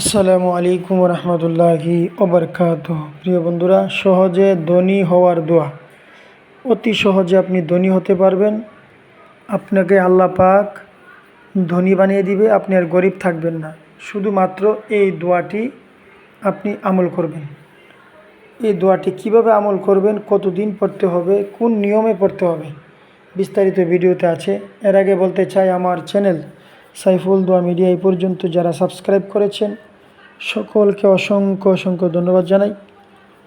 আসসালামু আলাইকুম রহমতুল্লাহি ওবরকাত প্রিয় বন্ধুরা, সহজে ধনী হওয়ার দোয়া। অতি সহজে আপনি ধনী হতে পারবেন। আপনাকে আল্লাহ পাক ধনী বানিয়ে দিবে, আপনি আর গরিব থাকবেন না। শুধুমাত্র এই দোয়াটি আপনি আমল করবেন। এই দোয়াটি কীভাবে আমল করবেন, কতদিন পড়তে হবে, কোন নিয়মে পড়তে হবে, বিস্তারিত ভিডিওতে আছে। এর আগে বলতে চাই, আমার চ্যানেল সাইফুল দোয়া মিডিয়া এই পর্যন্ত যারা সাবস্ক্রাইব করেছেন, সকলকে অসংখ্য অসংখ্য ধন্যবাদ জানাই।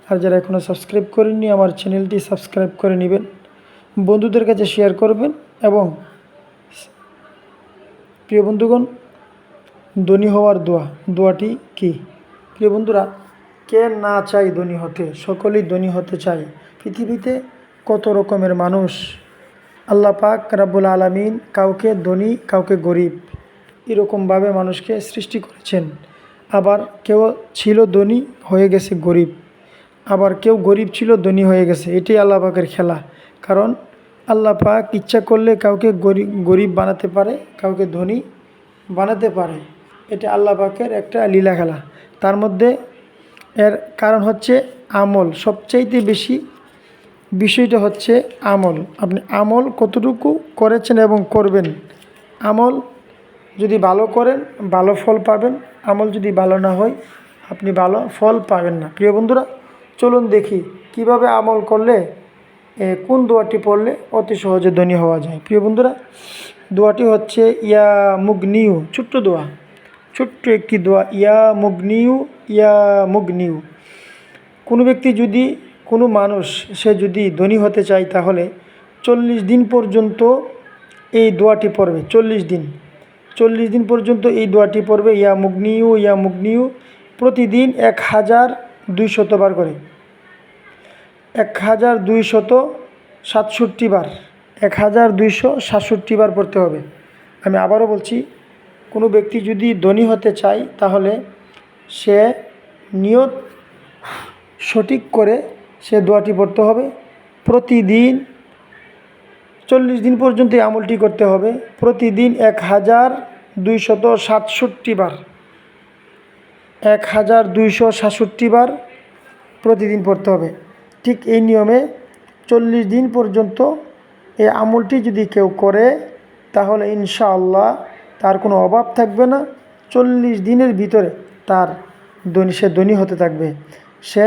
আর যারা এখনও সাবস্ক্রাইব করেননি, আমার চ্যানেলটি সাবস্ক্রাইব করে নেবেন। বন্ধুদের কাছে শেয়ার করবেন এবং প্রিয় বন্ধুগণ, ধনী হওয়ার দোয়া, দোয়াটি কি? প্রিয় বন্ধুরা, কে না চাই ধনী হতে? সকলেই ধনী হতে চায়। পৃথিবীতে কত রকমের মানুষ? আল্লাহ পাক রাব্বুল আলামিন কাউকে ধনী, কাউকে গরিব। এরকমভাবে মানুষকে সৃষ্টি করেছেন। আবার কেউ ছিল ধনী হয়ে গেছে গরিব। আবার কেউ গরিব ছিল ধনী হয়ে গেছে। এটাই আল্লাহ পাকের খেলা। কারণ আল্লাহ পাক ইচ্ছা করলে কাউকে গরিব গরিব বানাতে পারে, কাউকে ধনী বানাতে পারে। এটা আল্লাহ পাকের একটা লীলা খেলা। তার মধ্যে এর কারণ হচ্ছে আমল। সবচাইতে বেশি বিষয়টা হচ্ছে আমল। আপনি আমল কতটুকু করেছেন এবং করবেন? আমল যদি ভালো করেন, ভালো ফল পাবেন, আমল যদি ভালো না হয়, আপনি ভালো ফল পাবেন না। প্রিয় বন্ধুরা, চলুন দেখি কীভাবে আমল করলে কোন দোয়াটি পড়লে অতি সহজে ধনী হওয়া যায়। প্রিয় বন্ধুরা, দোয়াটি হচ্ছে ইয়া মুগনিউ, ছোট্ট দোয়া। ছোট্ট একটি দোয়া, ইয়া মুগনিউ ইয়া মুগনিউ। কোনো ব্যক্তি যদি, কোনো মানুষ, সে যদি ধনী হতে চায় তাহলে চল্লিশ দিন পর্যন্ত এই দোয়াটি পড়বে, চল্লিশ দিন। চল্লিশ দিন পর্যন্ত এই দোয়াটি পড়বে। ইয়া মুগ্নিউ, ইয়া মুগনিউ। প্রতিদিন এক হাজার দুই শতবার করে। এক হাজার দুইশত সাতষট্টি বার। এক হাজার দুইশো সাতষট্টি বার পড়তে হবে। আমি আবারও বলছি, কোনো ব্যক্তি যদি ধনী হতে চায়, তাহলে সে নিয়ত সঠিক করে সে দোয়াটি পড়তে হবে। প্রতিদিন চল্লিশ দিন পর্যন্ত এই আমলটি করতে হবে। প্রতিদিন এক হাজার দুইশত সাতষট্টি বার। এক হাজার দুইশো সাতষট্টি বার প্রতিদিন পড়তে হবে। ঠিক এই নিয়মে চল্লিশ দিন পর্যন্ত এই আমলটি যদি কেউ করে, তাহলে ইনশাআল্লাহ তার কোনো অভাব থাকবে না। চল্লিশ দিনের ভিতরে তার ধনী, সে ধনী হতে থাকবে। সে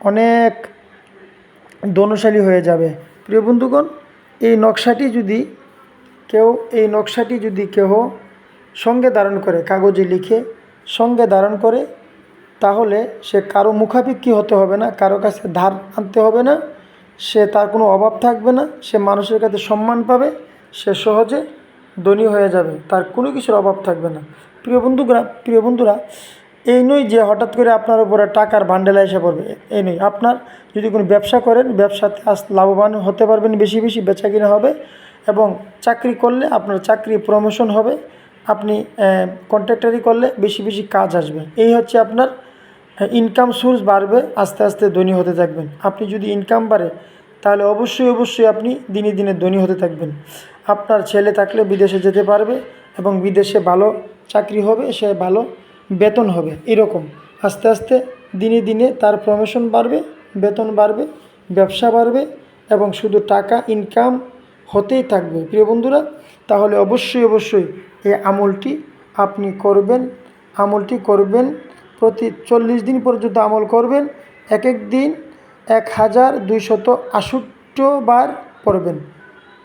অনেক ধনশালী হয়ে যাবে। প্রিয় বন্ধুগণ এই নকশাটি যদি কেউ, এই নকশাটি যদি কেউ সঙ্গে ধারণ করে, কাগজে লিখে সঙ্গে ধারণ করে, তাহলে সে কারও মুখাপিক্ষি হতে হবে না, কারও কাছে ধার আনতে হবে না, সে তার কোনো অভাব থাকবে না, সে মানুষের কাছে সম্মান পাবে, সে সহজে ধনী হয়ে যাবে, তার কোনো কিছুর অভাব থাকবে না। প্রিয় বন্ধুরা প্রিয় বন্ধুরা এই নয় যে হঠাৎ করে আপনার উপরে টাকার বান্ডেলা এসে পড়বে, এই নয়। আপনার যদি কোনো ব্যবসা করেন, ব্যবসাতে আস লাভবান হতে পারবেন, বেশি বেশি বেচা কিনা হবে এবং চাকরি করলে আপনার চাকরি প্রমোশন হবে, আপনি কন্ট্রাক্টারি করলে বেশি বেশি কাজ আসবে। এই হচ্ছে আপনার ইনকাম সোর্স বাড়বে, আস্তে আস্তে ধনী হতে থাকবেন। আপনি যদি ইনকাম বাড়ে, তাহলে অবশ্যই অবশ্যই আপনি দিনে দিনে ধনী হতে থাকবেন। আপনার ছেলে থাকলে বিদেশে যেতে পারবে এবং বিদেশে ভালো চাকরি হবে, সে ভালো বেতন হবে, এরকম। আস্তে আস্তে দিনে দিনে তার প্রমোশন বাড়বে, বেতন বাড়বে, ব্যবসা বাড়বে এবং শুধু টাকা ইনকাম হতেই থাকবে। প্রিয় বন্ধুরা, তাহলে অবশ্যই অবশ্যই এই আমলটি আপনি করবেন, আমলটি করবেন, প্রতি চল্লিশ দিন পর্যন্ত আমল করবেন, এক এক দিন এক হাজার দুইশত বার পড়বেন।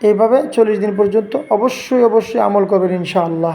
এইভাবে চল্লিশ দিন পর্যন্ত অবশ্যই অবশ্যই আমল করবেন ইনশাআল্লাহ।